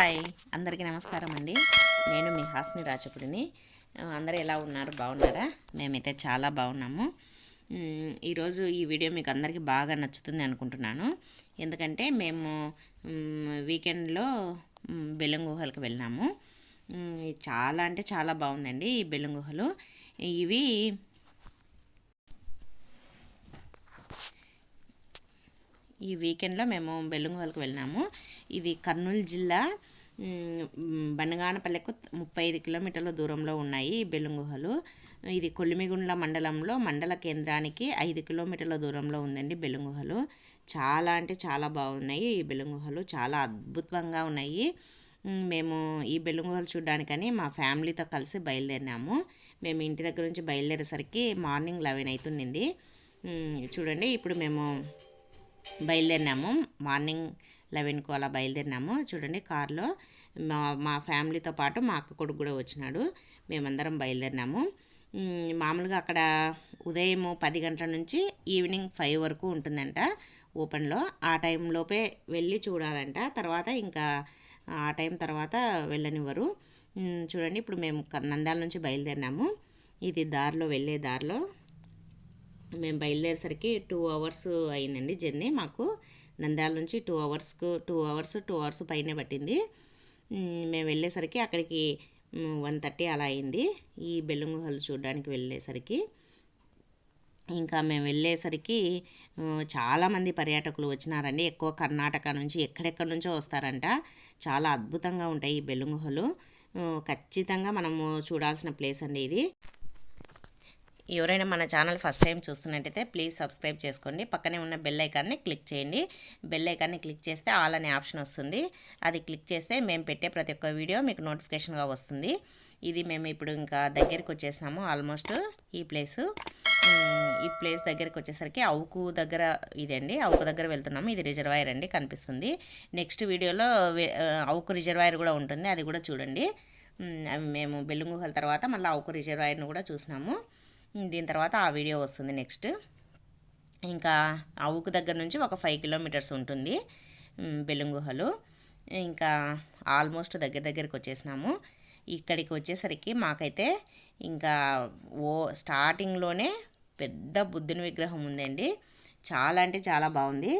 Hi. అందరికీ నమస్కారం అండి. నేను మీ హాస్ని రాచపుడిని. అందరూ ఎలా ఉన్నారు? బాగున్నారా? మేమైతే చాలా బాగున్నాము. ఈరోజు ఈ వీడియో మీకు అందరికీ బాగా నచ్చుతుంది అనుకుంటున్నాను. ఎందుకంటే మేము వీకెండ్లో మ్, బెల్లం గుహలకు వెళ్ళినాము. చాలా అంటే చాలా బాగుందండి ఈ బెల్లం గుహలు. ఇవి ఈ వీకెండ్లో మేము బెల్లంగువలకు వెళ్ళినాము. ఇది కర్నూలు జిల్లా బనగానపల్లెకు ముప్పై ఐదు కిలోమీటర్ల దూరంలో ఉన్నాయి ఈ బెల్లంగుహలు ఇది కొల్లిమిగుండ్ల మండలంలో మండల కేంద్రానికి ఐదు కిలోమీటర్ల దూరంలో ఉందండి బెలుగుహలు చాలా అంటే చాలా బాగున్నాయి. ఈ బెలుగుహలు చాలా అద్భుతంగా ఉన్నాయి. మేము ఈ బెల్లంగుహలు చూడడానికని మా ఫ్యామిలీతో కలిసి బయలుదేరినాము. మేము ఇంటి దగ్గర నుంచి బయలుదేరేసరికి మార్నింగ్ లెవెన్ అవుతుండింది చూడండి ఇప్పుడు మేము బయలుదేరినాము. మార్నింగ్ లెవెన్కు అలా బయలుదేరినాము. చూడండి కార్లో మా మా ఫ్యామిలీతో పాటు మా అక్క కొడుకు కూడా వచ్చినాడు. మేమందరం బయలుదేరినాము. మామూలుగా అక్కడ ఉదయం పది గంటల నుంచి ఈవినింగ్ ఫైవ్ వరకు ఉంటుందంట ఓపెన్లో. ఆ టైంలోపే వెళ్ళి చూడాలంట. తర్వాత ఇంకా ఆ టైం తర్వాత వెళ్ళనివ్వరు. చూడండి ఇప్పుడు మేము నందాల నంద్యాల నుంచి బయలుదేరినాము. ఇది దారిలో వెళ్ళే దారిలో. మేము బయలుదేరేసరికి టూ అవర్స్ అయిందండి జర్నీ మాకు. నంద్యాల నుంచి టూ అవర్స్కు టూ అవర్స్ టూ అవర్స్ పైనే పట్టింది. మేము వెళ్ళేసరికి అక్కడికి వన్ థర్టీ అలా అయింది. ఈ బెల్లం హల్ చూడడానికి వెళ్ళేసరికి. ఇంకా మేము వెళ్ళేసరికి చాలామంది పర్యాటకులు వచ్చినారండి. ఎక్కువ కర్ణాటక నుంచి ఎక్కడెక్కడి నుంచో వస్తారంట. చాలా అద్భుతంగా ఉంటాయి ఈ బెల్లం ఖచ్చితంగా మనము చూడాల్సిన ప్లేస్ అండి ఇది. ఎవరైనా మన ఛానల్ ఫస్ట్ టైం చూస్తున్నట్టయితే ప్లీజ్ సబ్స్క్రైబ్ చేసుకోండి. పక్కనే ఉన్న బెల్ ఐకాన్ని క్లిక్ చేయండి. బెల్ ఐకాన్ని క్లిక్ చేస్తే ఆల్ అనే ఆప్షన్ వస్తుంది. అది క్లిక్ చేస్తే మేము పెట్టే ప్రతి ఒక్క వీడియో మీకు నోటిఫికేషన్గా వస్తుంది. ఇది మేము ఇప్పుడు ఇంకా దగ్గరికి వచ్చేసినాము. ఆల్మోస్ట్ ఈ ప్లేసు. ఈ ప్లేస్ దగ్గరికి వచ్చేసరికి అవుకు దగ్గర ఇదండి అవుకు దగ్గర వెళ్తున్నాము. ఇది రిజర్వాయర్ అండి కనిపిస్తుంది. నెక్స్ట్ వీడియోలో అవుకు రిజర్వాయర్ కూడా ఉంటుంది. అది కూడా చూడండి. మేము బెల్లుంగుహల తర్వాత మళ్ళీ అవుకు రిజర్వాయర్ను కూడా చూసినాము. దీని తర్వాత ఆ వీడియో వస్తుంది నెక్స్ట్. ఇంకా అవుకు దగ్గర నుంచి ఒక ఫైవ్ కిలోమీటర్స్ ఉంటుంది బెలుంగుహలు ఇంకా ఆల్మోస్ట్ దగ్గర దగ్గరికి వచ్చేసినాము. ఇక్కడికి వచ్చేసరికి మాకైతే ఇంకా ఓ స్టార్టింగ్లోనే పెద్ద బుద్ధుని విగ్రహం ఉందండి. చాలా అంటే చాలా బాగుంది.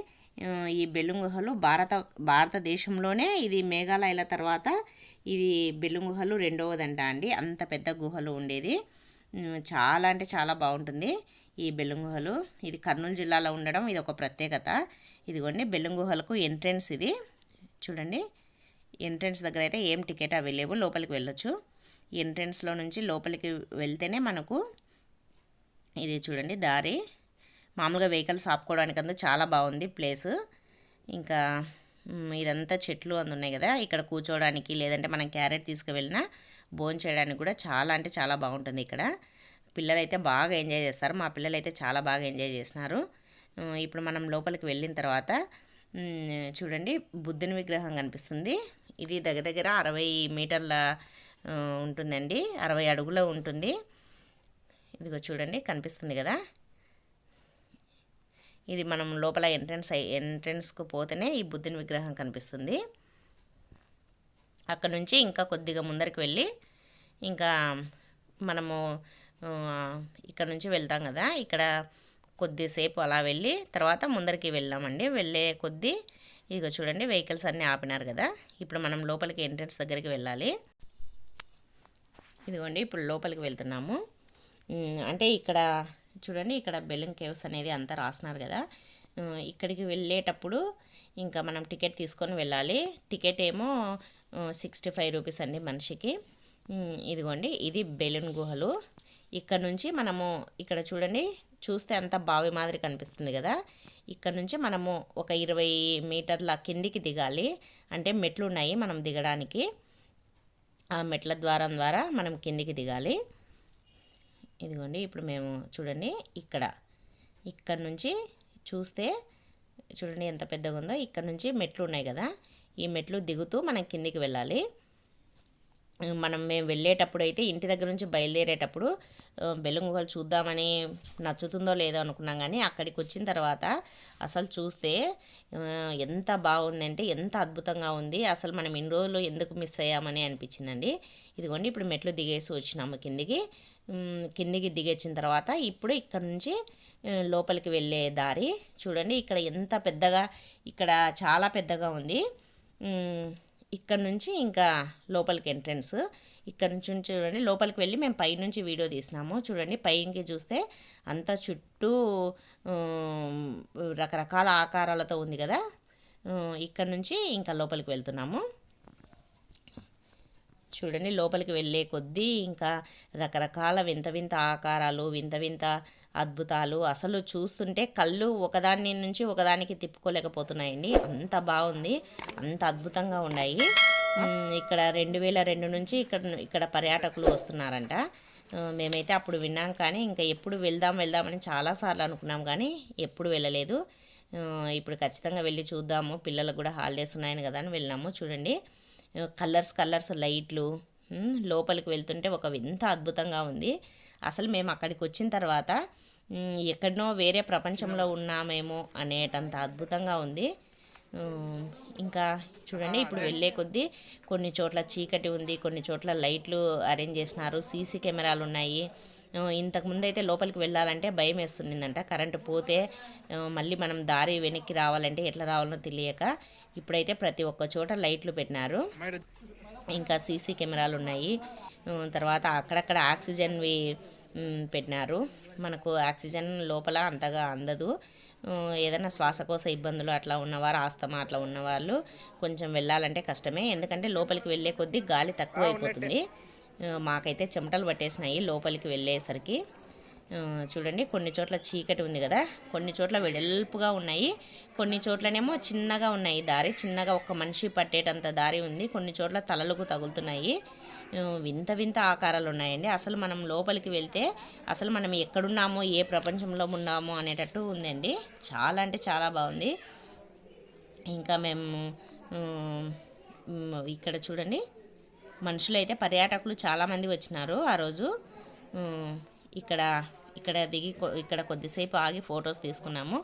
ఈ బెలుంగుహలు భారత భారతదేశంలోనే ఇది మేఘాలయాల తర్వాత ఇది బెలుంగుహలు రెండవదంట అండి. అంత పెద్ద గుహలు ఉండేది. చాలా అంటే చాలా బాగుంటుంది. ఈ బెల్లుం గుహలు ఇది కర్నూలు జిల్లాలో ఉండడం ఇది ఒక ప్రత్యేకత. ఇదిగోండి బెల్లుం గుహలకు ఎంట్రెన్స్ ఇది. చూడండి ఎంట్రెన్స్ దగ్గర అయితే ఏం టికెట్ అవైలబుల్ లోపలికి వెళ్ళొచ్చు. ఎంట్రెన్స్లో నుంచి లోపలికి వెళ్తేనే మనకు ఇది చూడండి దారి. మామూలుగా వెహికల్స్ ఆపుకోవడానికి అంతా చాలా బాగుంది ప్లేస్. ఇంకా ఇదంతా చెట్లు అందున్నాయి కదా. ఇక్కడ కూర్చోవడానికి లేదంటే మనం క్యారెట్ తీసుకువెళ్ళినా భోజనం చేయడానికి కూడా చాలా అంటే చాలా బాగుంటుంది ఇక్కడ. పిల్లలు అయితే బాగా ఎంజాయ్ చేస్తారు. మా పిల్లలు అయితే చాలా బాగా ఎంజాయ్ చేసినారు. ఇప్పుడు మనం లోపలికి వెళ్ళిన తర్వాత చూడండి బుద్ధుని విగ్రహం కనిపిస్తుంది. ఇది దగ్గర దగ్గర అరవై మీటర్ల ఉంటుందండి. అరవై అడుగుల ఉంటుంది. ఇదిగో చూడండి కనిపిస్తుంది కదా. ఇది మనం లోపల ఎంట్రన్స్ ఎంట్రన్స్కు పోతేనే ఈ బుద్ధుని విగ్రహం కనిపిస్తుంది. అక్కడ నుంచి ఇంకా కొద్దిగా ముందరికి వెళ్ళి ఇంకా మనము ఇక్కడ నుంచి వెళ్తాం కదా ఇక్కడ కొద్దిసేపు అలా వెళ్ళి తర్వాత ముందరికి వెళ్ళామండి. వెళ్ళే కొద్దీ ఇక చూడండి వెహికల్స్ అన్నీ ఆపినారు కదా. ఇప్పుడు మనం లోపలికి ఎంట్రన్స్ దగ్గరికి వెళ్ళాలి. ఇదిగోండి ఇప్పుడు లోపలికి వెళ్తున్నాము. అంటే ఇక్కడ చూడండి ఇక్కడ బెలూన్ కేవ్స్ అనేది అంతా రాసినారు కదా. ఇక్కడికి వెళ్ళేటప్పుడు ఇంకా మనం టికెట్ తీసుకొని వెళ్ళాలి. టికెట్ ఏమో సిక్స్టీ ఫైవ్ రూపీస్ అండి మనిషికి. ఇదిగోండి ఇది బెలూన్ గుహలు. ఇక్కడ నుంచి మనము ఇక్కడ చూడండి చూస్తే అంత బావి మాదిరి కనిపిస్తుంది కదా. ఇక్కడ నుంచి మనము ఒక ఇరవై మీటర్ల కిందికి దిగాలి. అంటే మెట్లు ఉన్నాయి మనం దిగడానికి. ఆ మెట్ల ద్వారం ద్వారా మనం కిందికి దిగాలి. ఇదిగోండి ఇప్పుడు మేము చూడండి ఇక్కడ. ఇక్కడ నుంచి చూస్తే చూడండి ఎంత పెద్దగా ఉందో ఇక్కడ నుంచి మెట్లు ఉన్నాయి కదా. ఈ మెట్లు దిగుతూ మనం కిందికి వెళ్ళాలి. మనం మేము వెళ్ళేటప్పుడు అయితే ఇంటి దగ్గర నుంచి బయలుదేరేటప్పుడు ఆ, చూద్దామని నచ్చుతుందో లేదో అనుకున్నాం కానీ అక్కడికి వచ్చిన తర్వాత అసలు చూస్తే ఎంత బాగుందంటే ఎంత అద్భుతంగా ఉంది. అసలు మనం ఇన్ని రోజులు ఎందుకు మిస్ అయ్యామని అనిపించిందండి. ఇదిగోండి ఇప్పుడు మెట్లు దిగేసి వచ్చినాము కిందికి. కిందికి దిగేసిన తర్వాత ఇప్పుడు ఇక్కడ నుంచి లోపలికి వెళ్ళే దారి చూడండి. ఇక్కడ ఎంత పెద్దగా ఇక్కడ చాలా పెద్దగా ఉంది. ఇక్కడ నుంచి ఇంకా లోపలికి ఎంట్రన్స్. ఇక్కడ నుంచి చూడండి లోపలికి వెళ్ళి మేము పైనుంచి వీడియో తీసినాము. చూడండి పైకి చూస్తే అంతా చుట్టూ రకరకాల ఆకారాలతో ఉంది కదా. ఇక్కడ నుంచి ఇంకా లోపలికి వెళ్తున్నాము. చూడండి లోపలికి వెళ్ళే కొద్దీ ఇంకా రకరకాల వింత వింత ఆకారాలు వింత వింత అద్భుతాలు అసలు చూస్తుంటే కళ్ళు ఒకదాని నుంచి ఒకదానికి తిప్పుకోలేకపోతున్నాయండి. అంత బాగుంది అంత అద్భుతంగా ఉన్నాయి. ఇక్కడ రెండు వేల రెండు నుంచి ఇక్కడ ఇక్కడ పర్యాటకులు వస్తున్నారంట. మేమైతే అప్పుడు విన్నాం కానీ ఇంకా ఎప్పుడు వెళ్దాం వెళ్దామని చాలాసార్లు అనుకున్నాం కానీ ఎప్పుడు వెళ్ళలేదు. ఇప్పుడు ఖచ్చితంగా వెళ్ళి చూద్దాము. పిల్లలకు కూడా హాలిడేస్ ఉన్నాయని కదా అని వెళ్ళాము చూడండి కలర్స్ కలర్స్ లైట్లు లోపలికి వెళ్తుంటే ఒక వింత అద్భుతంగా ఉంది. అసలు మేము అక్కడికి వచ్చిన తర్వాత ఎక్కడనో వేరే ప్రపంచంలో ఉన్నామేమో అనేటంత అద్భుతంగా ఉంది. ఇంకా చూడండి ఇప్పుడు వెళ్ళే కొద్దీ కొన్ని చోట్ల చీకటి ఉంది కొన్ని చోట్ల లైట్లు అరేంజ్ చేసినారు సీసీ కెమెరాలు ఉన్నాయి. ఇంతకుముందు అయితే లోపలికి వెళ్ళాలంటే భయం వేస్తుండిందంట. కరెంటు పోతే మళ్ళీ మనం దారి వెనక్కి రావాలంటే ఎట్లా రావాలో తెలియక ఇప్పుడైతే ప్రతి ఒక్క చోట లైట్లు పెట్టినారు. ఇంకా సీసీ కెమెరాలు ఉన్నాయి. తర్వాత అక్కడక్కడ ఆక్సిజన్వి పెట్టినారు. మనకు ఆక్సిజన్ లోపల అంతగా అందదు. ఏదైనా శ్వాసకోశ ఇబ్బందులు అట్లా ఉన్నవారు ఆస్తమా అట్లా ఉన్నవాళ్ళు కొంచెం వెళ్ళాలంటే కష్టమే. ఎందుకంటే లోపలికి వెళ్ళే కొద్దీ గాలి తక్కువ అయిపోతుంది మాకైతే చెమటలు పట్టేసినాయి లోపలికి వెళ్ళేసరికి. చూడండి కొన్ని చోట్ల చీకటి ఉంది కదా. కొన్ని చోట్ల వెడల్పుగా ఉన్నాయి. కొన్ని చోట్లనేమో చిన్నగా ఉన్నాయి దారి. చిన్నగా ఒక మనిషి పట్టేటంత దారి ఉంది. కొన్ని చోట్ల తలలకు తగులుతున్నాయి. వింత వింత ఆకారాలు ఉన్నాయండి అసలు మనం లోపలికి వెళ్తే అసలు మనం ఎక్కడున్నామో ఏ ప్రపంచంలో ఉన్నామో అనేటట్టు ఉందండి. చాలా అంటే చాలా బాగుంది. ఇంకా మేము ఇక్కడ చూడండి. మనుషులైతే పర్యాటకులు చాలామంది వచ్చినారు ఆ రోజు. ఇక్కడ ఇక్కడ దిగి ఇక్కడ కొద్దిసేపు ఆగి ఫొటోస్ తీసుకున్నాము.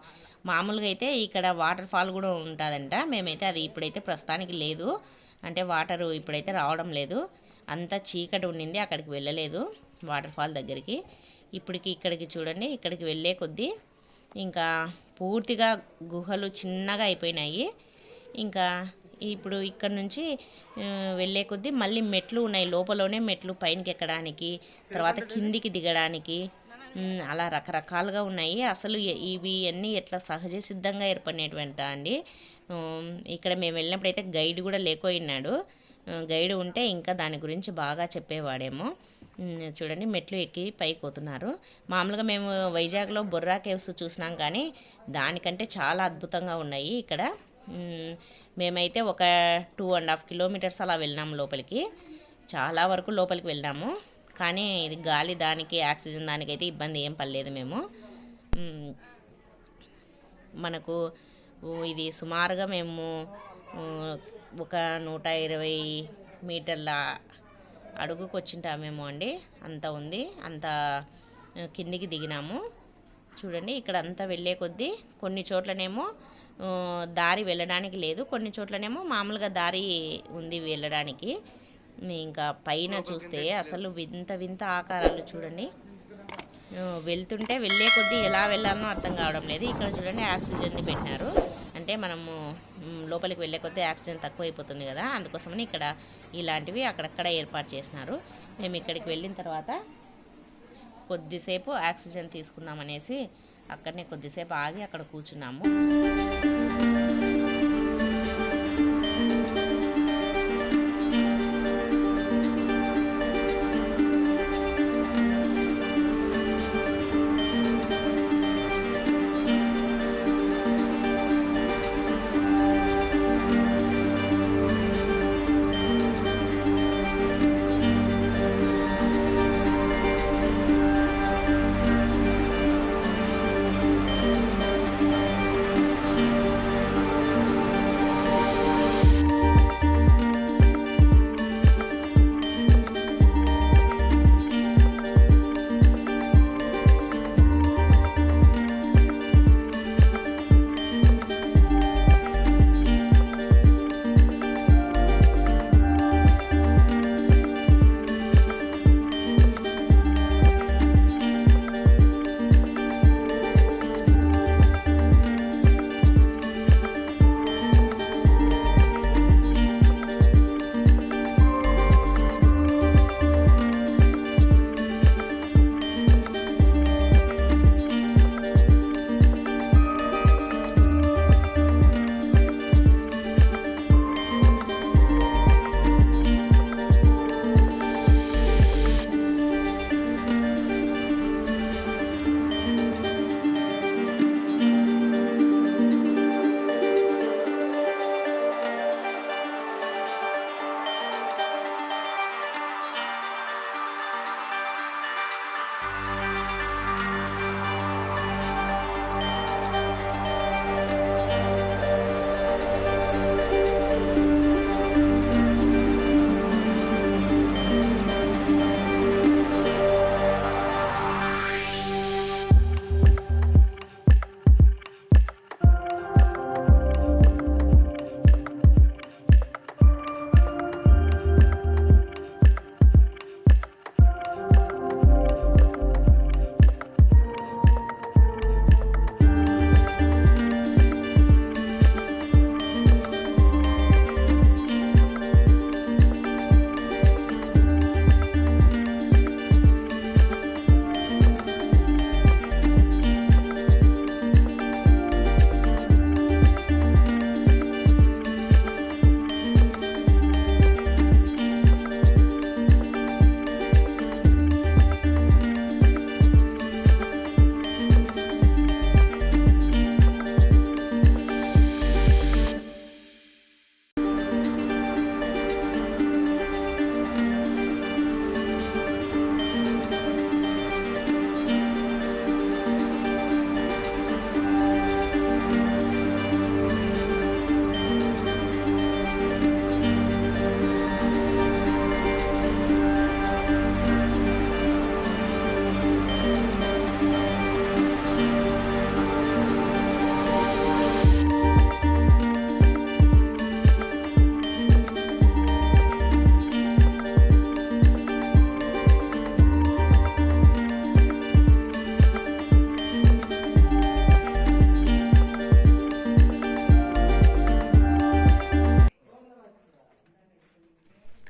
మామూలుగా అయితే ఇక్కడ వాటర్ ఫాల్ కూడా ఉంటుందంట. మేమైతే అది ఇప్పుడైతే ప్రస్తుతానికి లేదు. అంటే వాటరు ఇప్పుడైతే రావడం లేదు. అంతా చీకటి ఉండింది అక్కడికి వెళ్ళలేదు వాటర్ ఫాల్ దగ్గరికి. ఇప్పటికి ఇక్కడికి చూడండి ఇక్కడికి వెళ్ళే కొద్దీ ఇంకా పూర్తిగా గుహలు చిన్నగా అయిపోయినాయి. ఇంకా ఇప్పుడు ఇక్కడ నుంచి వెళ్ళే కొద్దీ మళ్ళీ మెట్లు ఉన్నాయి లోపలనే మెట్లు పైనకి ఎక్కడానికి తర్వాత కిందికి దిగడానికి అలా రకరకాలుగా ఉన్నాయి. అసలు ఇవి అన్నీ ఎట్లా సహజ సిద్ధంగా ఏర్పడినటువంటి అండి? ఇక్కడ మేము వెళ్ళినప్పుడు అయితే గైడ్ కూడా లేకపోయినాడు గైడ్ ఉంటే ఇంకా దాని గురించి బాగా చెప్పేవాడేమో. చూడండి మెట్లు ఎక్కి పైకి పోతున్నారు. మామూలుగా మేము వైజాగ్లో బొర్రా కేవ్స్ చూసినాం కానీ దానికంటే చాలా అద్భుతంగా ఉన్నాయి ఇక్కడ. మేమైతే ఒక టూ అండ్ హాఫ్ కిలోమీటర్స్ అలా వెళ్ళినాము లోపలికి. చాలా వరకు లోపలికి వెళ్ళాము కానీ ఇది గాలి దానికి ఆక్సిజన్ దానికైతే ఇబ్బంది ఏం పడలేదు మేము. మనకు ఇది సుమారుగా మేము ఒక నూట ఇరవై మీటర్ల అడుగుకు వచ్చింటామేమో అండి. అంత ఉంది. అంత కిందికి దిగినాము. చూడండి ఇక్కడ అంతా వెళ్ళే కొద్దీ కొన్ని చోట్లనేమో దారి వెళ్ళడానికి లేదు. కొన్ని చోట్లనేమో మామూలుగా దారి ఉంది వెళ్ళడానికి. ఇంకా పైన చూస్తే అసలు వింత వింత ఆకారాలు చూడండి. వెళ్తుంటే వెళ్ళే కొద్దీ ఎలా వెళ్ళాలనో అర్థం కావడం లేదు. ఇక్కడ చూడండి ఆక్సిజన్ది పెట్టినారు. అంటే మనము లోపలికి వెళ్ళే కొద్దీ ఆక్సిజన్ తక్కువైపోతుంది కదా అందుకోసమని ఇక్కడ ఇలాంటివి అక్కడక్కడ ఏర్పాటు చేసినారు. మేము ఇక్కడికి వెళ్ళిన తర్వాత కొద్దిసేపు ఆక్సిజన్ తీసుకుందాం అనేసి అక్కడనే కొద్దిసేపు ఆగి అక్కడ కూర్చున్నాము.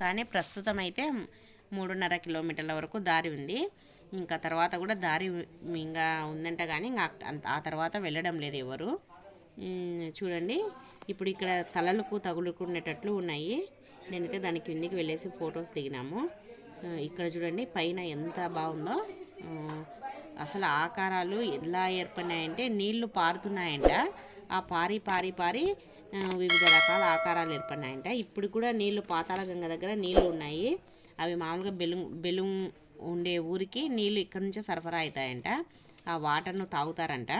కానీ ప్రస్తుతం అయితే మూడున్నర కిలోమీటర్ల వరకు దారి ఉంది. ఇంకా తర్వాత కూడా దారి ఇంకా ఉందంట కానీ ఇంకా ఆ తర్వాత వెళ్ళడం లేదు ఎవరు. చూడండి. ఇప్పుడు ఇక్కడ తలలకు తగులుకునేటట్లు ఉన్నాయి. నేనైతే దాని కిందికి వెళ్ళేసి ఫొటోస్ దిగినాము. ఇక్కడ చూడండి పైన ఎంత బాగుందో. అసలు ఆకారాలు ఎలా ఏర్పడినాయంటే నీళ్ళు పారుతున్నాయంట. ఆ పారి పారి పారి వివిధ రకాల ఆకారాలు ఏర్పడినాయంట. ఇప్పుడు కూడా నీళ్ళు పాతాళ గంగ దగ్గర నీళ్ళు ఉన్నాయి. అవి మామూలుగా బెలూన్ బెలూన్ ఉండే ఊరికి నీళ్ళు ఇక్కడ నుంచే సరఫరా అవుతాయంట. ఆ వాటర్ను తాగుతారంట.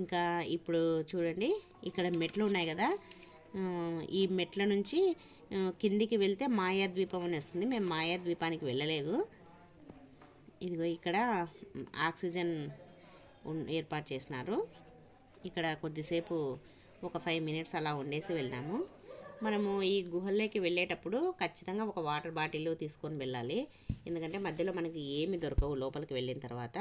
ఇంకా ఇప్పుడు చూడండి ఇక్కడ మెట్లు ఉన్నాయి కదా. ఈ మెట్ల నుంచి కిందికి వెళ్తే మాయా ద్వీపం అని వస్తుంది. మేము మాయా ద్వీపానికి వెళ్ళలేదు. ఇదిగో ఇక్కడ ఆక్సిజన్ ఏర్పాటు చేసినారు. ఇక్కడ కొద్దిసేపు ఒక ఫైవ్ మినిట్స్ అలా ఉండేసి వెళ్ళాము. మనము ఈ గుహల్లోకి వెళ్ళేటప్పుడు ఖచ్చితంగా ఒక వాటర్ బాటిల్ తీసుకొని వెళ్ళాలి. ఎందుకంటే మధ్యలో మనకి ఏమి దొరకవు లోపలికి వెళ్ళిన తర్వాత.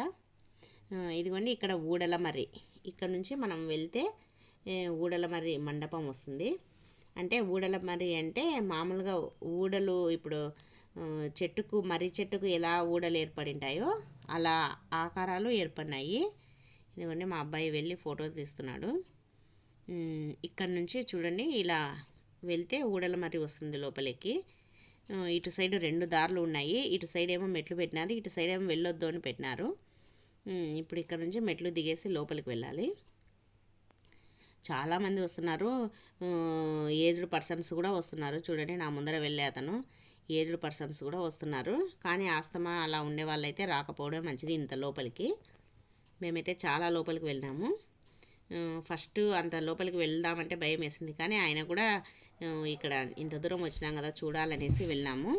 ఇదిగోండి ఇక్కడ ఊడల మర్రి. ఇక్కడ నుంచి మనం వెళ్తే ఊడల మర్రి మండపం వస్తుంది. అంటే ఊడల మర్రి అంటే మామూలుగా ఊడలు ఇప్పుడు చెట్టుకు మర్రి చెట్టుకు ఎలా ఊడలు ఏర్పడింటాయో అలా ఆకారాలు ఏర్పడినాయి. ఇదిగోండి మా అబ్బాయి వెళ్ళి ఫోటో తీస్తున్నాడు. ఇక్కడ నుంచి చూడండి ఇలా వెళ్తే ఊడల మర్రి వస్తుంది లోపలికి. ఇటు సైడ్ రెండు దారులు ఉన్నాయి. ఇటు సైడ్ ఏమో మెట్లు పెట్టినారు ఇటు సైడ్ ఏమో వెళ్ళొద్దు అని పెట్టినారు. ఇప్పుడు ఇక్కడ నుంచి మెట్లు దిగేసి లోపలికి వెళ్ళాలి. చాలామంది వస్తున్నారు. ఏజ్డ్ పర్సన్స్ కూడా వస్తున్నారు. చూడండి నా ముందర వెళ్ళే అతను ఏజ్డ్ పర్సన్స్ కూడా వస్తున్నారు. కానీ ఆస్తమా అలా ఉండే వాళ్ళైతే రాకపోవడం మంచిది ఇంత లోపలికి. మేమైతే చాలా లోపలికి వెళ్ళినాము ఫస్ట్ అంత లోపలికి వెళ్దామంటే భయం వేసింది. కానీ ఆయన కూడా ఇక్కడ ఇంత దూరం వచ్చినాం కదా చూడాలనేసి వెళ్ళాము.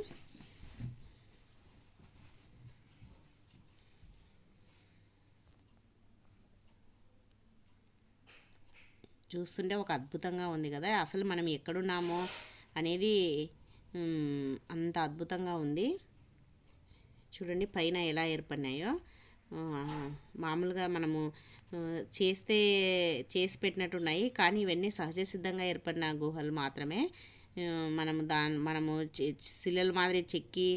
చూస్తుంటే ఒక అద్భుతంగా ఉంది కదా. అసలు మనం ఎక్కడున్నామో అనేది అంత అద్భుతంగా ఉంది. చూడండి పైన ఎలా ఏర్పడినాయో. మామూలుగా మనము చేస్తే చేసి పెట్టినట్టున్నాయి కానీ ఇవన్నీ సహజ సిద్ధంగా ఏర్పడిన గుహలు మాత్రమే. మనము దా మనము శిలల మాదిరి చెక్కి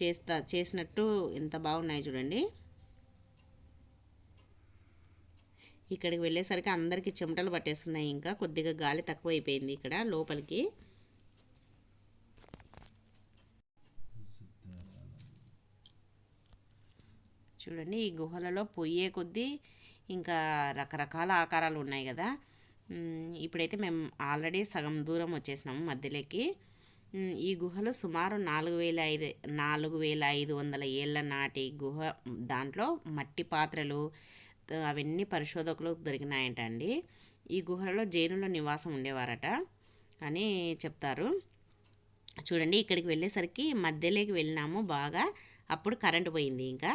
చేస్తా చేసినట్టు ఎంత బాగున్నాయి చూడండి. ఇక్కడికి వెళ్ళేసరికి అందరికీ చెమటలు పట్టేస్తున్నాయి ఇంకా కొద్దిగా గాలి తక్కువ అయిపోయింది ఇక్కడ లోపలికి. చూడండి ఈ గుహలలో పొయ్యే కొద్దీ ఇంకా రకరకాల ఆకారాలు ఉన్నాయి కదా. ఇప్పుడైతే మేము ఆల్రెడీ సగం దూరం వచ్చేసినాము మధ్యలోకి. ఈ గుహలు సుమారు నాలుగు వేల ఐదు నాలుగు వేల ఐదు వందల ఏళ్ళ నాటి గుహ. దాంట్లో మట్టి పాత్రలు అవన్నీ పరిశోధకులకు దొరికినాయంట అండి ఈ గుహలలో జైనుల నివాసం ఉండేవారట అని చెప్తారు. చూడండి ఇక్కడికి వెళ్ళేసరికి మధ్యలోకి వెళ్ళినాము బాగా. అప్పుడు కరెంట్ పోయింది ఇంకా.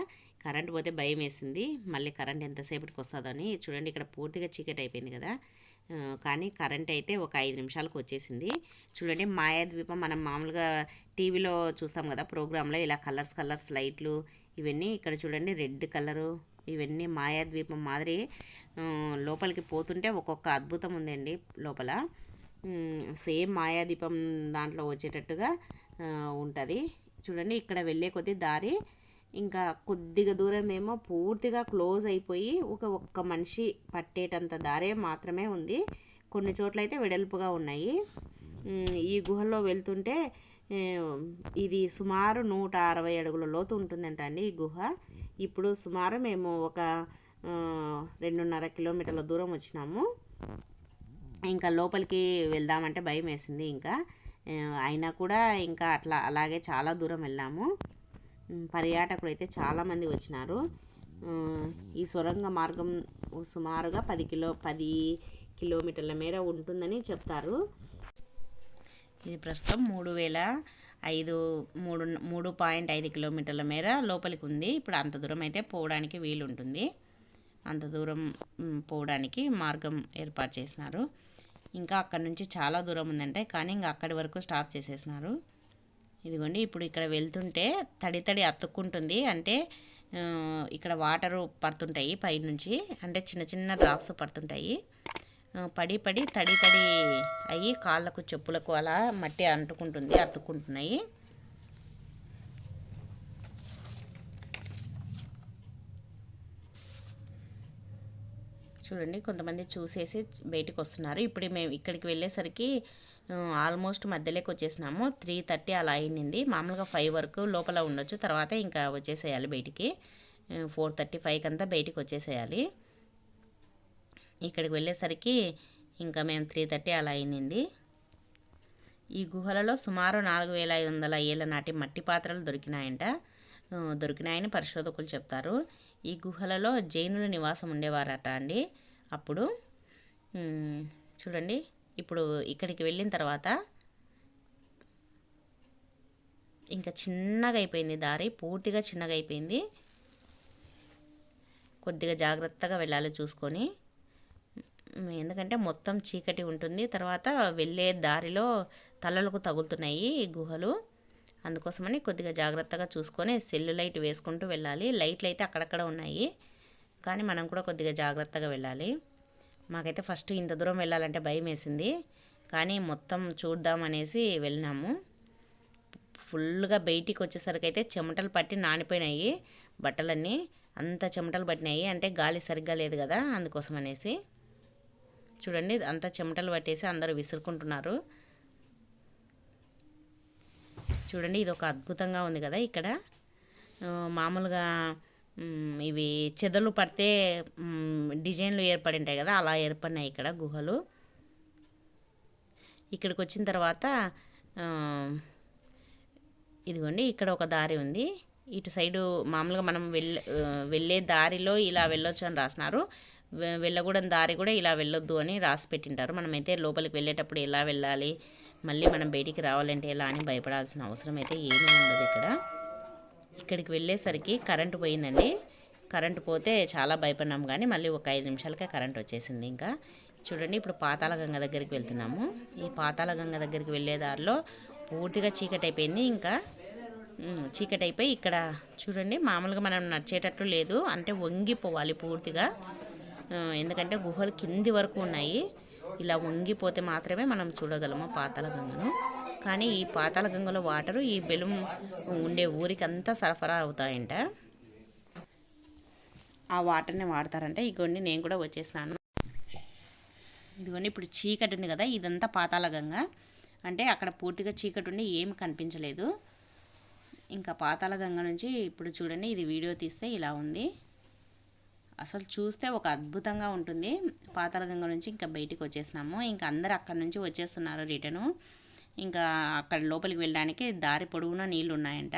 కరెంట్ పోతే భయం వేసింది. మళ్ళీ కరెంట్ ఎంతసేపటికి వస్తుందని చూడండి ఇక్కడ పూర్తిగా చీకటి అయిపోయింది కదా. కానీ కరెంట్ అయితే ఒక ఐదు నిమిషాలకు వచ్చేసింది. చూడండి మాయాద్వీపం మనం మామూలుగా టీవీలో చూస్తాం కదా ప్రోగ్రాంలో ఇలా కలర్స్ కలర్స్ లైట్లు ఇవన్నీ ఇక్కడ చూడండి రెడ్ కలరు ఇవన్నీ మాయాద్వీపం మాదిరి లోపలికి పోతుంటే ఒక్కొక్క అద్భుతం ఉందండి లోపల. సేమ్ మాయాదీపం దాంట్లో వచ్చేటట్టుగా ఉంటుంది. చూడండి ఇక్కడ వెళ్ళే కొద్దీ దారి ఇంకా కొద్దిగా దూరం ఏమో పూర్తిగా క్లోజ్ అయిపోయి ఒక ఒక్క మనిషి పట్టేటంత దారే మాత్రమే ఉంది. కొన్ని చోట్ల అయితే వెడల్పుగా ఉన్నాయి. ఈ గుహలో వెళ్తుంటే ఇది సుమారు నూట అరవై అడుగుల లోతు ఉంటుందంట అండి ఈ గుహ. ఇప్పుడు సుమారు మేము ఒక రెండున్నర కిలోమీటర్ల దూరం వచ్చినాము. ఇంకా లోపలికి వెళ్దామంటే భయం వేసింది ఇంకా అయినా కూడా ఇంకా అట్లా అలాగే చాలా దూరం వెళ్ళాము. పర్యాటకులు అయితే చాలామంది వచ్చినారు. ఈ సొరంగ మార్గం సుమారుగా పది కిలో పది కిలోమీటర్ల మేర ఉంటుందని చెప్తారు. ఇది ప్రస్తుతం మూడు వేల ఐదు మూడు మూడు పాయింట్ ఐదు కిలోమీటర్ల మేర లోపలికి ఉంది. ఇప్పుడు అంత దూరం అయితే పోవడానికి వీలు ఉంటుంది. అంత దూరం పోవడానికి మార్గం ఏర్పాటు చేసినారు. ఇంకా అక్కడ నుంచి చాలా దూరం ఉందంటే కానీ ఇంకా అక్కడి వరకు స్టాప్ చేసేసినారు. ఇదిగోండి ఇప్పుడు ఇక్కడ వెళ్తుంటే తడి తడి అతుక్కుంటుంది. అంటే ఇక్కడ వాటరు పడుతుంటాయి పైనుంచి. అంటే చిన్న చిన్న డ్రాప్స్ పడుతుంటాయి. పడి పడి తడి తడి అయ్యి కాళ్ళకు చెప్పులకు అలా మట్టి అంటుకుంటుంది అతుక్కుంటున్నాయి. చూడండి కొంతమంది చూసేసి బయటకు వస్తున్నారు. ఇప్పుడు మేము ఇక్కడికి వెళ్ళేసరికి ఆల్మోస్ట్ మధ్యలోకి వచ్చేసినాము. త్రీ థర్టీ అలా అయింది మామూలుగా ఫైవ్ వరకు లోపల ఉండొచ్చు. తర్వాత ఇంకా వచ్చేసేయాలి బయటికి. ఫోర్ థర్టీ ఫైవ్కి అంతా బయటికి వచ్చేసేయాలి. ఇక్కడికి వెళ్ళేసరికి ఇంకా మేము త్రీ థర్టీ అలా అయింది ఈ గుహలలో సుమారు నాలుగు వేల ఐదు వందల ఏళ్ళ నాటి మట్టి పాత్రలు దొరికినాయంట. దొరికినాయని పరిశోధకులు చెప్తారు. ఈ గుహలలో జైనుల నివాసం ఉండేవారట అండి. అప్పుడు చూడండి. ఇప్పుడు ఇక్కడికి వెళ్ళిన తర్వాత ఇంకా చిన్నగా అయిపోయింది దారి పూర్తిగా చిన్నగా అయిపోయింది. కొద్దిగా జాగ్రత్తగా వెళ్ళాలి చూసుకొని. ఎందుకంటే మొత్తం చీకటి ఉంటుంది. తర్వాత వెళ్ళే దారిలో తలలకు తగులుతున్నాయి ఈ గుహలు. అందుకోసమని కొద్దిగా జాగ్రత్తగా చూసుకొని సెల్లు లైట్ వేసుకుంటూ వెళ్ళాలి. లైట్లు అయితే అక్కడక్కడ ఉన్నాయి. కానీ మనం కూడా కొద్దిగా జాగ్రత్తగా వెళ్ళాలి. మాకైతే ఫస్ట్ ఇంత దూరం వెళ్ళాలంటే భయం వేసింది. కానీ మొత్తం చూద్దామనేసి వెళ్ళినాము. ఫుల్గా బయటికి వచ్చేసరికి అయితే చెమటలు పట్టి నానిపోయినాయి బట్టలన్నీ. అంత చెమటలు పట్టినాయి. అంటే గాలి సరిగ్గా లేదు కదా అందుకోసం అనేసి. చూడండి అంత చెమటలు పట్టేసి అందరూ విసురుకుంటున్నారు. చూడండి ఇది ఒక అద్భుతంగా ఉంది కదా ఇక్కడ. మామూలుగా ఇవి చెదలు పడితే డిజైన్లు ఏర్పడి ఉంటాయి కదా అలా ఏర్పడినాయి ఇక్కడ గుహలు. ఇక్కడికి వచ్చిన తర్వాత ఇదిగోండి ఇక్కడ ఒక దారి ఉంది. ఇటు సైడు మామూలుగా మనం వెళ్ళే వెళ్ళే దారిలో ఇలా వెళ్ళొచ్చు అని రాసినారు. వె- వెళ్ళకూడని దారి కూడా ఇలా వెళ్ళొద్దు అని రాసి పెట్టింటారు. మనమైతే లోపలికి వెళ్ళేటప్పుడు ఎలా వెళ్ళాలి మళ్ళీ మనం బయటికి రావాలంటే ఎలా అని భయపడాల్సిన అవసరం అయితే ఏమీ ఉండదు ఇక్కడ. ఇక్కడికి వెళ్ళేసరికి కరెంటు పోయిందండి. కరెంటు పోతే చాలా భయపడినాం కానీ మళ్ళీ ఒక ఐదు నిమిషాలకే కరెంట్ వచ్చేసింది ఇంకా. చూడండి ఇప్పుడు పాతాల గంగ దగ్గరికి వెళ్తున్నాము. ఈ పాతాల గంగ దగ్గరికి వెళ్ళే దారిలో పూర్తిగా చీకటి అయిపోయింది ఇంకా. చీకటైపోయి చీకటి అయిపోయి ఇక్కడ చూడండి మామూలుగా మనం నడిచేటట్లు లేదు అంటే వంగిపోవాలి పూర్తిగా. ఎందుకంటే గుహలు కింది వరకు ఉన్నాయి. ఇలా వంగిపోతే మాత్రమే మనం చూడగలము పాతాల గంగను. కానీ ఈ పాతాళ గంగలో వాటరు ఈ బెలుం ఉండే ఊరికి అంతా సరఫరా అవుతాయంట. ఆ వాటర్ని వాడతారంట. ఇగోండి నేను కూడా వచ్చేసాను ఇదిగోండి ఇప్పుడు చీకటి ఉంది కదా ఇదంతా పాతాళగంగ అంటే అక్కడ పూర్తిగా చీకటి ఉండి ఏమి కనిపించలేదు. ఇంకా పాతాళగంగ నుంచి ఇప్పుడు చూడండి ఇది వీడియో తీస్తే ఇలా ఉంది. అసలు చూస్తే ఒక అద్భుతంగా ఉంటుంది. పాతాళగంగ నుంచి ఇంకా బయటికి వచ్చేసినాము. ఇంకా అందరు అక్కడి నుంచి వచ్చేస్తున్నారు రిటర్ను ఇంకా అక్కడ లోపలికి వెళ్ళడానికి దారి పొడవునా నీళ్ళు ఉన్నాయంట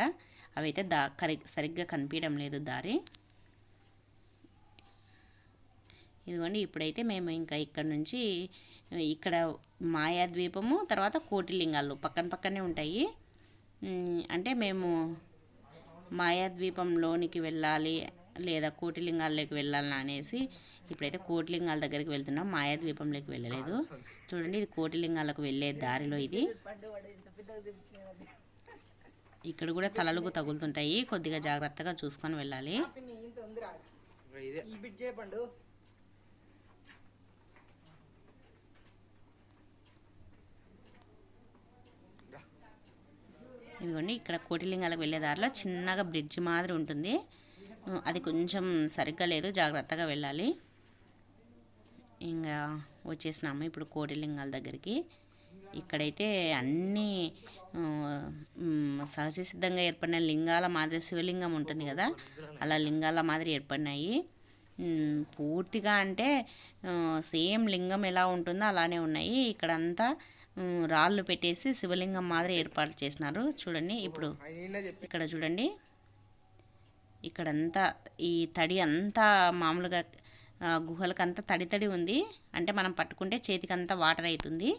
అవైతే దా కరి సరిగ్గా కనిపించడం లేదు దారి. ఇదిగోండి ఇప్పుడైతే మేము ఇంకా ఇక్కడ నుంచి ఇక్కడ మాయాద్వీపము తర్వాత కోటిలింగాలు పక్కన పక్కనే ఉంటాయి. అంటే మేము మాయాద్వీపంలోనికి వెళ్ళాలి లేదా కోటిలింగాల్లోకి వెళ్ళాలని అనేసి ఇప్పుడైతే కోటిలింగాల దగ్గరికి వెళ్తున్నాం. మాయాద్వీపంలోకి వెళ్ళలేదు. చూడండి ఇది కోటిలింగాలకు వెళ్ళే దారిలో ఇది. ఇక్కడ కూడా తలలకు తగులుతుంటాయి. కొద్దిగా జాగ్రత్తగా చూసుకొని వెళ్ళాలి. ఇదిగోండి ఇక్కడ కోటిలింగాలకు వెళ్ళే దారిలో చిన్నగా బ్రిడ్జ్ మాదిరి ఉంటుంది. అది కొంచెం సరిగ్గా లేదు. జాగ్రత్తగా వెళ్ళాలి. ఇంకా వచ్చేసినాము ఇప్పుడు కోటిలింగాల దగ్గరికి. ఇక్కడైతే అన్నీ సహజ సిద్ధంగా ఏర్పడిన లింగాల మాదిరి శివలింగం ఉంటుంది కదా? అలా లింగాల మాదిరి ఏర్పడినాయి. పూర్తిగా అంటే సేమ్ లింగం ఎలా ఉంటుందో అలానే ఉన్నాయి. ఇక్కడంతా రాళ్ళు పెట్టేసి శివలింగం మాదిరి ఏర్పాటు చేసినారు. చూడండి ఇప్పుడు ఇక్కడ చూడండి. ఇక్కడంతా ఈ తడి అంతా మామూలుగా గుహలకంతా తడి తడి ఉంది. అంటే మనం పట్టుకుంటే చేతికంతా వాటర్ అవుతుంది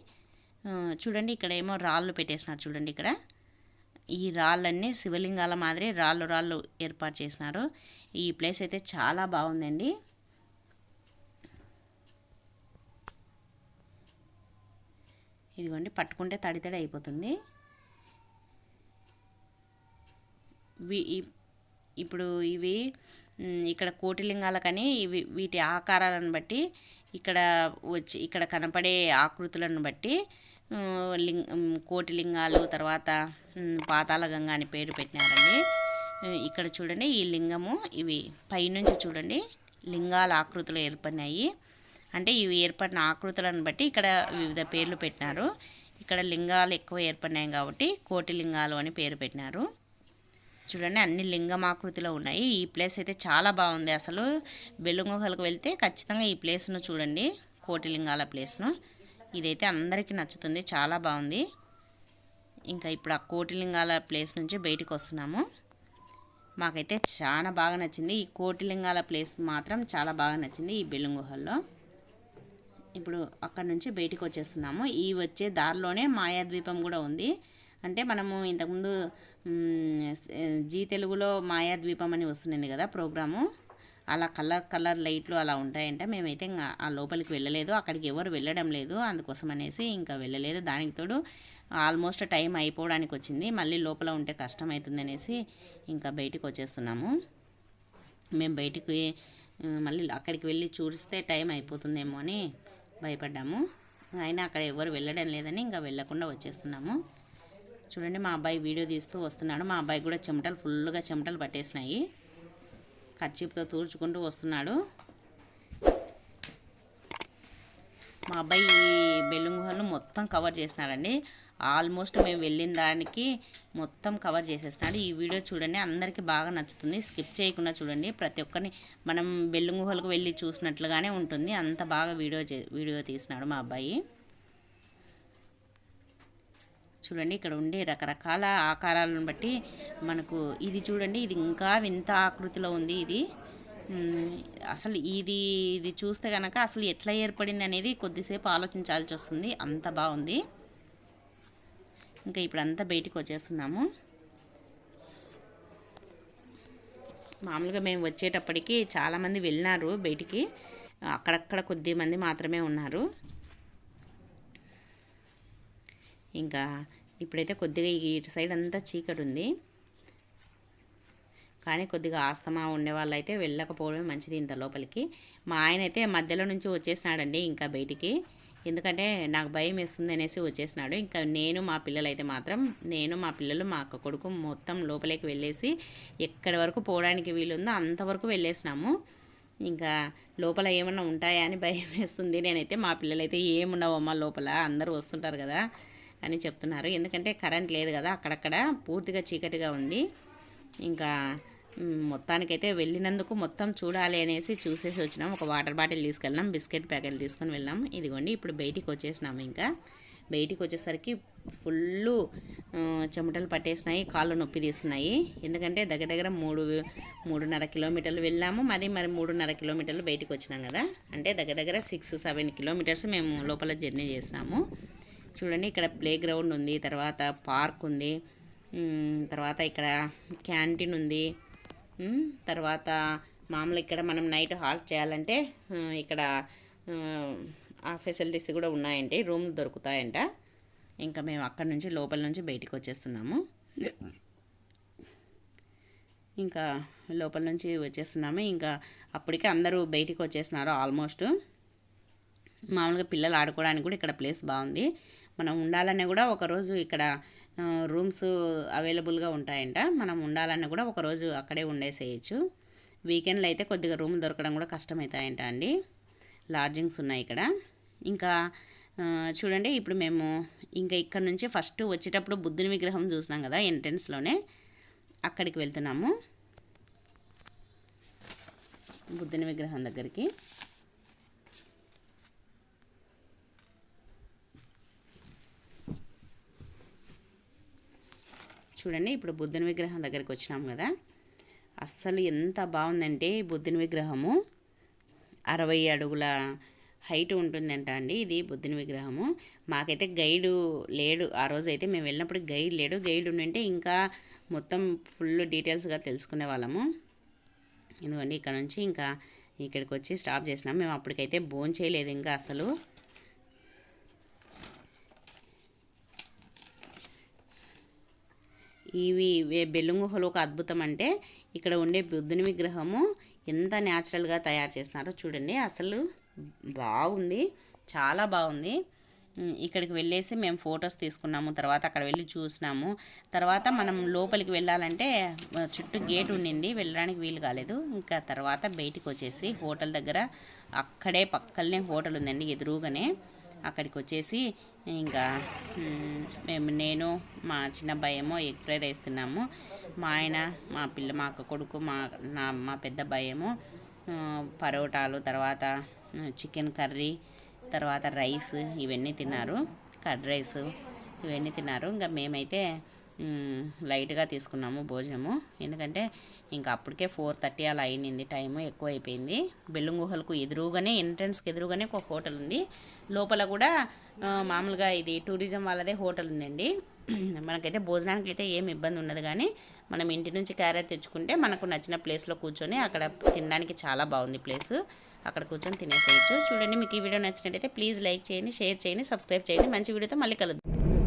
చూడండి ఇక్కడ ఏమో రాళ్ళు పెట్టేసినారు చూడండి ఇక్కడ. ఈ రాళ్ళన్నీ శివలింగాల మాదిరి రాళ్ళు రాళ్ళు ఏర్పాటు చేసినారు. ఈ ప్లేస్ అయితే చాలా బాగుందండి. ఇదిగోండి పట్టుకుంటే తడి తడి అయిపోతుంది. ఇప్పుడు ఇవి ఇక్కడ కోటిలింగాలకని ఇవి వీటి ఆకారాలను బట్టి ఇక్కడ వచ్చి ఇక్కడ కనపడే ఆకృతులను బట్టి లింగ కోటిలింగాలు తర్వాత పాతాళగంగా గంగ అని పేరు పెట్టినారండి. ఇక్కడ చూడండి ఈ లింగము ఇవి పైనుంచి చూడండి లింగాల ఆకృతులు ఏర్పడినాయి. అంటే ఇవి ఏర్పడిన ఆకృతులను బట్టి ఇక్కడ వివిధ పేర్లు పెట్టినారు. ఇక్కడ లింగాలు ఎక్కువ ఏర్పడినాయి కాబట్టి కోటి లింగాలు అని పేరు పెట్టినారు. చూడండి అన్ని లింగం ఆకృతిలో ఉన్నాయి. ఈ ప్లేస్ అయితే చాలా బాగుంది అసలు. బెలుగుహలకు వెళ్తే ఖచ్చితంగా ఈ ప్లేస్ను చూడండి కోటిలింగాల ప్లేస్ను. ఇదైతే అందరికీ నచ్చుతుంది చాలా బాగుంది. ఇంకా ఇప్పుడు ఆ కోటిలింగాల ప్లేస్ నుంచి బయటకు వస్తున్నాము. మాకైతే చాలా బాగా నచ్చింది. ఈ కోటిలింగాల ప్లేస్ మాత్రం చాలా బాగా నచ్చింది ఈ బెలుగుహల్లో ఇప్పుడు అక్కడ నుంచి బయటికి వచ్చేస్తున్నాము. ఈ వచ్చే దారిలోనే మాయాద్వీపం కూడా ఉంది. అంటే మనము ఇంతకుముందు జీ తెలుగులో మాయాద్వీపం అని వస్తుంది కదా ప్రోగ్రాము. అలా కలర్ కలర్ లైట్లు అలా ఉంటాయంటే. మేమైతే ఇంకా ఆ లోపలికి వెళ్ళలేదు. అక్కడికి ఎవరు వెళ్ళడం లేదు. అందుకోసం అనేసి ఇంకా వెళ్ళలేదు. దానికి తోడు ఆల్మోస్ట్ టైం అయిపోవడానికి వచ్చింది. మళ్ళీ లోపల ఉంటే కష్టం అవుతుంది అనేసి ఇంకా బయటికి వచ్చేస్తున్నాము. మేము బయటికి మళ్ళీ అక్కడికి వెళ్ళి చూస్తే టైం అయిపోతుందేమో అని భయపడ్డాము. అయినా అక్కడ ఎవరు వెళ్ళడం లేదని ఇంకా వెళ్ళకుండా వచ్చేస్తున్నాము. చూడండి మా అబ్బాయి వీడియో తీస్తూ వస్తున్నాడు. మా అబ్బాయి కూడా చెమటలు ఫుల్గా చెమటలు పట్టేసినాయి. కర్చీప్తో తూర్చుకుంటూ వస్తున్నాడు. మా అబ్బాయి ఈ బెల్లుంగుహలను మొత్తం కవర్ చేసినారండి. ఆల్మోస్ట్ మేము వెళ్ళిన దానికి మొత్తం కవర్ చేసేసినాడు. ఈ వీడియో చూడండి అందరికీ బాగా నచ్చుతుంది. స్కిప్ చేయకుండా చూడండి. ప్రతి ఒక్కరిని మనం బెల్లుంగుహలకు వెళ్ళి చూసినట్లుగానే ఉంటుంది. అంత బాగా వీడియో చే వీడియో తీసినాడు మా అబ్బాయి. చూడండి ఇక్కడ ఉండే రకరకాల ఆకారాలను బట్టి మనకు ఇది చూడండి ఇది ఇంకా వింత ఆకృతిలో ఉంది ఇది. అసలు ఇది ఇది చూస్తే కనుక అసలు ఎట్లా ఏర్పడింది అనేది కొద్దిసేపు ఆలోచించాల్సి వస్తుంది. అంత బాగుంది. ఇంకా ఇప్పుడు అంతా బయటికి వచ్చేస్తున్నాము. మామూలుగా మేము వచ్చేటప్పటికి చాలామంది వెళ్ళినారు బయటికి. అక్కడక్కడ కొద్ది మంది మాత్రమే ఉన్నారు. ఇంకా ఇప్పుడైతే కొద్దిగా ఇటు సైడ్ అంతా చీకటి ఉంది. కానీ కొద్దిగా ఆస్తమా ఉండే వాళ్ళైతే వెళ్ళకపోవడమే మంచిది ఇంత లోపలికి. మా ఆయన అయితే మధ్యలో నుంచి వచ్చేసినాడండి ఇంకా బయటికి. ఎందుకంటే నాకు భయం వేస్తుంది అనేసి వచ్చేసినాడు. ఇంకా నేను మా పిల్లలైతే మాత్రం నేను మా పిల్లలు మా అక్క కొడుకు మొత్తం లోపలికి వెళ్ళేసి ఎక్కడి వరకు పోవడానికి వీలుందో అంతవరకు వెళ్ళేసినాము. ఇంకా లోపల ఏమన్నా ఉంటాయా అని భయం వేస్తుంది. నేనైతే మా పిల్లలైతే ఏమున్నావమ్మా లోపల అందరూ వస్తుంటారు కదా. అని చెప్తున్నారు. ఎందుకంటే కరెంట్ లేదు కదా అక్కడక్కడ పూర్తిగా చీకటిగా ఉంది. ఇంకా మొత్తానికైతే వెళ్ళినందుకు మొత్తం చూడాలి అనేసి చూసేసి వచ్చినాం. ఒక వాటర్ బాటిల్ తీసుకెళ్ళినాం బిస్కెట్ ప్యాకెట్ తీసుకొని వెళ్ళాం. ఇదిగోండి ఇప్పుడు బయటికి వచ్చేసినాము ఇంకా. బయటికి వచ్చేసరికి ఫుల్ చెమటలు పట్టేసినాయి కాళ్ళు నొప్పి తీస్తున్నాయి. ఎందుకంటే దగ్గర దగ్గర మూడు మూడున్నర కిలోమీటర్లు వెళ్ళాము. మరి మరి మూడున్నర కిలోమీటర్లు బయటికి వచ్చినాం కదా. అంటే దగ్గర దగ్గర సిక్స్ సెవెన్ కిలోమీటర్స్ మేము లోపల జర్నీ చేసినాము. చూడండి ఇక్కడ ప్లే గ్రౌండ్ ఉంది తర్వాత పార్క్ ఉంది తర్వాత ఇక్కడ క్యాంటీన్ ఉంది తర్వాత మామూలు ఇక్కడ మనం నైట్ హాల్ట్ చేయాలంటే ఇక్కడ ఆ, ఫెసిలిటీస్ కూడా ఉన్నాయండి రూమ్లు దొరుకుతాయంట. ఇంకా మేము అక్కడ నుంచి లోపల నుంచి బయటికి వచ్చేస్తున్నాము. ఇంకా లోపల నుంచి వచ్చేస్తున్నాము. ఇంకా అప్పటికే అందరూ బయటికి వచ్చేసినారు ఆల్మోస్ట్. మామూలుగా పిల్లలు ఆడుకోవడానికి కూడా ఇక్కడ ప్లేస్ బాగుంది. మనం ఉండాలని కూడా ఒకరోజు ఇక్కడ రూమ్స్ అవైలబుల్గా ఉంటాయంట. మనం ఉండాలని కూడా ఒకరోజు అక్కడే ఉండేసేయచ్చు. వీకెండ్లో అయితే కొద్దిగా రూమ్ దొరకడం కూడా కష్టమవుతాయంట అండి. లాడ్జింగ్స్ ఉన్నాయి ఇక్కడ. ఇంకా చూడండి ఇప్పుడు మేము ఇంకా ఇక్కడ నుంచి ఫస్ట్ వచ్చేటప్పుడు బుద్ధుని విగ్రహం చూసినాం కదా ఎంట్రెన్స్లోనే. అక్కడికి వెళ్తున్నాము. బుద్ధుని విగ్రహం దగ్గరికి. చూడండి ఇప్పుడు బుద్ధుని విగ్రహం దగ్గరికి వచ్చినాం కదా. అస్సలు ఎంత బాగుందంటే బుద్ధుని విగ్రహము. అరవై అడుగుల హైట్ ఉంటుందంట అండి ఇది బుద్ధుని విగ్రహము. మాకైతే గైడు లేడు ఆ రోజు అయితే మేము వెళ్ళినప్పుడు గైడ్ లేడు. గైడ్ ఉండింటే ఇంకా మొత్తం ఫుల్ డీటెయిల్స్గా తెలుసుకునే వాళ్ళము. ఎందుకంటే ఇక్కడ నుంచి ఇంకా ఇక్కడికి వచ్చి స్టాప్ చేసినాం. మేము అప్పటికైతే భోజనం చేయలేదు ఇంకా అసలు. ఇవి వే- బెల్లుం గుహలు ఒక అద్భుతం అంటే ఇక్కడ ఉండే బుద్ధుని విగ్రహము ఎంత న్యాచురల్గా తయారు చేస్తున్నారో చూడండి. అసలు బాగుంది. చాలా బాగుంది. ఇక్కడికి వెళ్ళేసి మేము ఫొటోస్ తీసుకున్నాము. తర్వాత అక్కడ వెళ్ళి చూసినాము. తర్వాత మనం లోపలికి వెళ్ళాలంటే చుట్టూ గేట్ ఉండింది. వెళ్ళడానికి వీలు కాలేదు. ఇంకా తర్వాత బయటికి వచ్చేసి హోటల్ దగ్గర అక్కడే పక్కనే హోటల్ ఉందండి ఎదురుగానే. అక్కడికి వచ్చేసి ఇంకా మేము నేను మా చిన్న భయమో ఎగ్ ఫ్రైడ్ రైస్ తిన్నాము. మా ఆయన మా పిల్ల మా అక్క కొడుకు మా నా మా పెద్ద భయము పరోటాలు తర్వాత చికెన్ కర్రీ తర్వాత రైస్ ఇవన్నీ తిన్నారు. కర్డ్ రైస్ ఇవన్నీ తిన్నారు. ఇంకా మేమైతే లైట్గా తీసుకున్నాము భోజనము. ఎందుకంటే ఇంకా అప్పటికే ఫోర్ థర్టీ అలా అయింది టైము ఎక్కువ అయిపోయింది బెల్లుం గుహలకు ఎదురుగానే ఎంట్రన్స్కి ఎదురుగానే ఒక హోటల్ ఉంది. లోపల కూడా మామూలుగా ఇది టూరిజం వాళ్ళదే హోటల్ ఉందండి. మనకైతే భోజనానికి అయితే ఏం ఇబ్బంది ఉండదు కానీ మనం ఇంటి నుంచి క్యారెట్ తెచ్చుకుంటే మనకు నచ్చిన ప్లేస్లో కూర్చొని అక్కడ తినడానికి చాలా బాగుంది ప్లేస్. అక్కడ కూర్చొని తినేసేయచ్చు. చూడండి మీకు ఈ వీడియో నచ్చినట్టయితే ప్లీజ్ లైక్ చేయండి షేర్ చేయండి సబ్స్క్రైబ్ చేయండి. మంచి వీడియోతో మళ్ళీ కలుద్దాం.